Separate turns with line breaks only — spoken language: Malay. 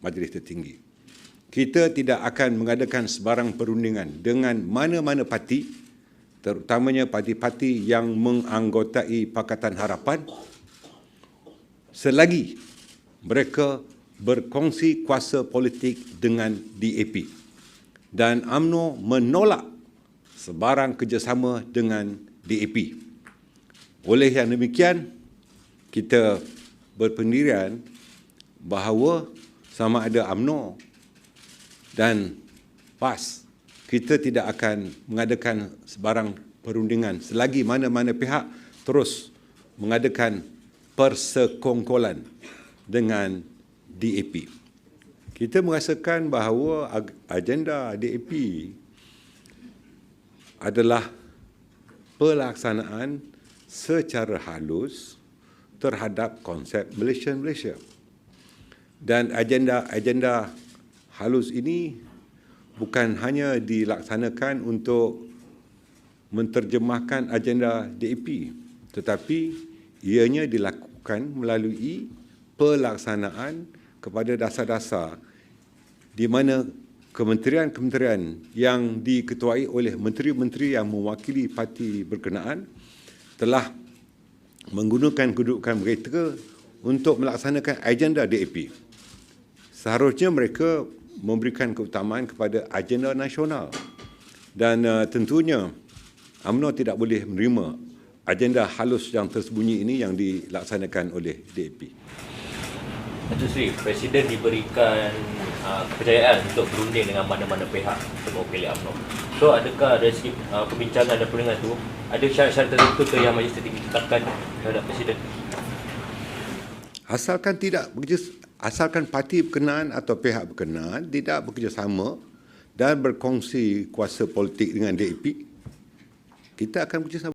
Majlis Tertinggi. Kita tidak akan mengadakan sebarang perundingan dengan mana-mana parti, terutamanya parti-parti yang menganggotai Pakatan Harapan selagi mereka berkongsi kuasa politik dengan DAP. Dan AMNO menolak sebarang kerjasama dengan DAP. Oleh yang demikian, kita berpendirian bahawa sama ada AMNO dan PAS, kita tidak akan mengadakan sebarang perundingan selagi mana-mana pihak terus mengadakan persekongkolan dengan DAP. Kita merasakan bahawa agenda DAP adalah pelaksanaan secara halus terhadap konsep Malaysia-Malaysia. Dan agenda-agenda halus ini bukan hanya dilaksanakan untuk menterjemahkan agenda DAP tetapi ianya dilakukan melalui pelaksanaan kepada dasar-dasar di mana kementerian-kementerian yang diketuai oleh menteri-menteri yang mewakili parti berkenaan telah menggunakan kedudukan mereka untuk melaksanakan agenda DAP. Seharusnya mereka memberikan keutamaan kepada agenda nasional dan uh, tentunya UMNO tidak boleh menerima agenda halus yang tersembunyi ini yang dilaksanakan oleh DAP.
Datuk Seri, Presiden diberikan uh, kepercayaan untuk berunding dengan mana-mana pihak untuk mewakili UMNO. So, adakah dari segi uh, perbincangan dan perundingan itu, ada syarat-syarat tertentu ke yang Majlis Tertinggi tetapkan terhadap Presiden?
Asalkan tidak bekerja, asalkan parti berkenaan atau pihak berkenaan tidak bekerjasama dan berkongsi kuasa politik dengan DAP, kita akan bekerjasama.